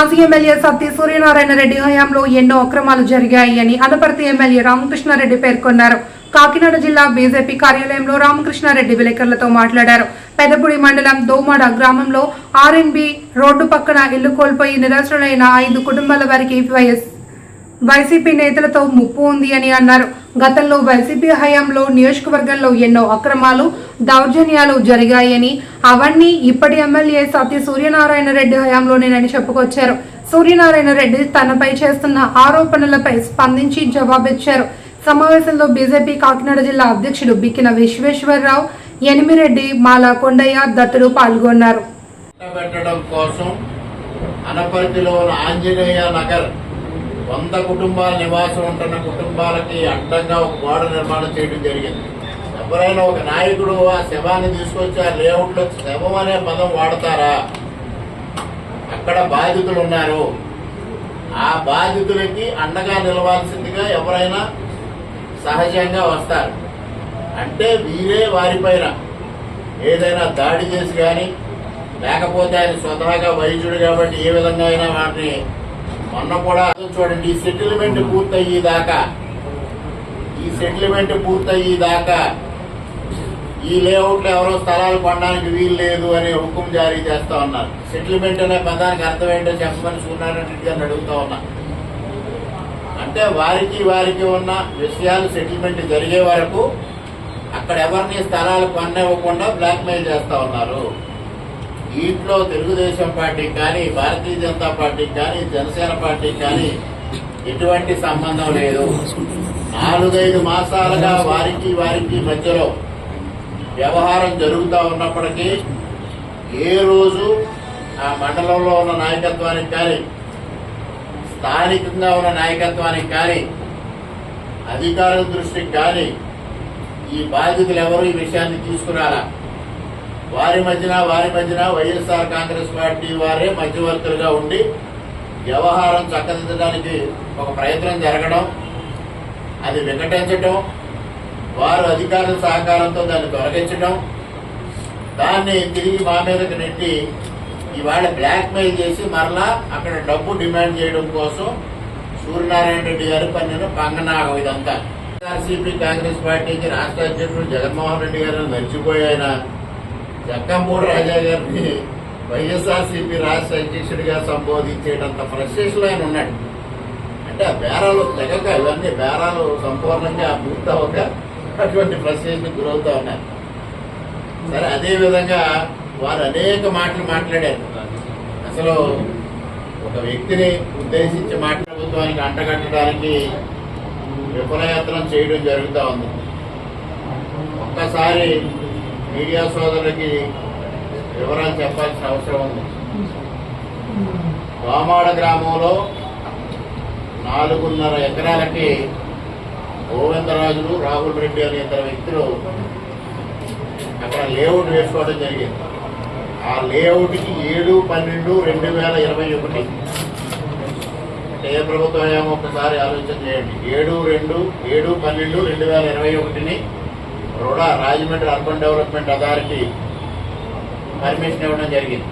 మాజీ ఎమ్మెల్యే సత్య సూర్యనారాయణ రెడ్డి హయాంలో ఎన్నో అక్రమాలు జరిగాయని అనపర్తి ఎమ్మెల్యే రామకృష్ణారెడ్డి పేర్కొన్నారు. కాకినాడ జిల్లా బీజేపీ కార్యాలయంలో రామకృష్ణారెడ్డి విలేకరులతో మాట్లాడారు. పెద్దపూడి మండలం దోమాడ గ్రామంలో ఆర్ఎన్బి రోడ్డు పక్కన ఇల్లు కోల్పోయి నిరాశ్రులైన ఐదు కుటుంబాల వారికి వైఎస్ వైసీపీ నేతలతో ముప్పు ఉంది అని అన్నారు. గతంలో వైసీపీ హయాంలో నియోజకవర్గంలో ఎన్నో అక్రమాలు దౌర్జన్యాలు జరిగాయని అవన్నీ ఇప్పటి ఎమ్మెల్యే సత్య సూర్యనారాయణ రెడ్డి హయాంలోనేనని చెప్పుకొచ్చారు. సూర్యనారాయణ రెడ్డి తనపై చేస్తున్న ఆరోపణలపై స్పందించి జవాబిచ్చారు. సమావేశంలో బీజేపీ కాకినాడ జిల్లా అధ్యక్షుడు బిక్కిన విశ్వేశ్వరరావు ఎనిమిరెడ్డి మాల కొండయ్య దత్తులు పాల్గొన్నారు. పెట్టడం కోసం అనపర్తిలో ఆంజనేయ నగర్ వంద కుటుంబాల నివాసం ఉంటున్న కుటుంబాలకి అడ్డంగా ఒక గోడ నిర్మాణం చేయడం జరిగింది. ఎవరైనా ఒక నాయకుడు ఆ శవాన్ని తీసుకొచ్చి ఆ లేఅవుట్లో శవం అనే పదం వాడతారా? అక్కడ బాధితులు ఉన్నారు. ఆ బాధితులకి అండగా నిలవాల్సిందిగా ఎవరైనా సహజంగా వస్తారు. అంటే వీరే వారిపైన ఏదైనా దాడి చేసి కానీ లేకపోతే ఆయన స్వతహాగా వైద్యుడు కాబట్టి ఏ విధంగా అయినా వాటిని మొన్న కూడా చూడండి ఈ సెటిల్మెంట్ పూర్తయ్యేదాకా ఈ సెటిల్మెంట్ పూర్తయ్యేదాకా ఈ లేఅవుట్లో ఎవరో స్థలాలు కొనడానికి వీలు లేదు అనే హుకుం జారీ చేస్తా ఉన్నారు. సెటిల్మెంట్ అనే పదానికి అర్థం ఏంటో చెప్పమని సూర్యనారాయణ గారిని అడుగుతా ఉన్నా. అంటే వారికి వారికి ఉన్న విషయాలు సెటిల్మెంట్ జరిగే వరకు అక్కడ ఎవరిని స్థలాలు కొనివ్వకుండా బ్లాక్మెయిల్ చేస్తా ఉన్నారు. దీంట్లో తెలుగుదేశం పార్టీకి కానీ భారతీయ జనతా పార్టీకి కానీ జనసేన పార్టీకి కానీ ఎటువంటి సంబంధం లేదు. నాలుగైదు మాసాలుగా వారికి వారికి మధ్యలో వ్యవహారం జరుగుతూ ఉన్నప్పటికీ ఏ రోజు ఆ మండలంలో ఉన్న నాయకత్వానికి కానీ స్థానికంగా ఉన్న నాయకత్వానికి కానీ అధికారుల దృష్టికి కానీ ఈ బాధితులు ఎవరు ఈ విషయాన్ని తీసుకురాలా? వారి మధ్యన వారి మధ్యన వైఎస్ఆర్ కాంగ్రెస్ పార్టీ వారే మధ్యవర్తులుగా ఉండి వ్యవహారం చక్కదిద్దడానికి ఒక ప్రయత్నం జరగడం అది వికటించడం వారు అధికారుల సహకారంతో దాన్ని తొలగించడం దాన్ని తిరిగి మా మీదకి నెట్టి ఇవాళ బ్లాక్మెయిల్ చేసి మరలా అక్కడ డబ్బు డిమాండ్ చేయడం కోసం సూర్యనారాయణ రెడ్డి గారు పన్నెండు పంగనాగం ఇదంతా. ఆర్సీపీ కాంగ్రెస్ పార్టీకి రాష్ట్ర అధ్యక్షుడు జగన్మోహన్ రెడ్డి గారు మర్చిపోయాయన జక్కంపూడి రాజా గారిని వైఎస్ఆర్సీపీ రాష్ట్ర అధ్యక్షుడిగా సంబోధించేటంత ఫ్రస్ట్రేషన్ ఆయన ఉన్నాడు. అంటే ఆ బేరాలు తెగక ఇవన్నీ బేరాలు సంపూర్ణంగా పూర్తవక అటువంటి ఫ్రస్ట్రేషన్ గురవుతా ఉన్నారు. సరే అదేవిధంగా వారు అనేక మాటలు మాట్లాడారు. అసలు ఒక వ్యక్తిని ఉద్దేశించి మాట్లాడుతానికి ప్రభుత్వానికి అంటగట్టడానికి విఫలయత్నం చేయడం జరుగుతూ ఉంది. ఒక్కసారి మీడియా సోదరులకి వివరాలు చెప్పాల్సిన అవసరం ఉంది. వామాడ గ్రామంలో నాలుగున్నర ఎకరాలకి గోవిందరాజులు రాహుల్ రెడ్డి అనే ఇద్దరు వ్యక్తులు అక్కడ లేఅవుట్ వేసుకోవడం జరిగింది. ఆ లేఅవుట్కి ఏడు పన్నెండు రెండు వేల ఇరవై ఒకటి. అంటే ఏ ప్రభుత్వం ఏమో ఒకసారి ఆలోచన చేయండి. ఏడు రెండు ఏడు పన్నెండు రెండు వేల ఇరవై ఒకటిని రోడా Rajahmundry urban development authority permission ఇవ్వడం జరిగింది.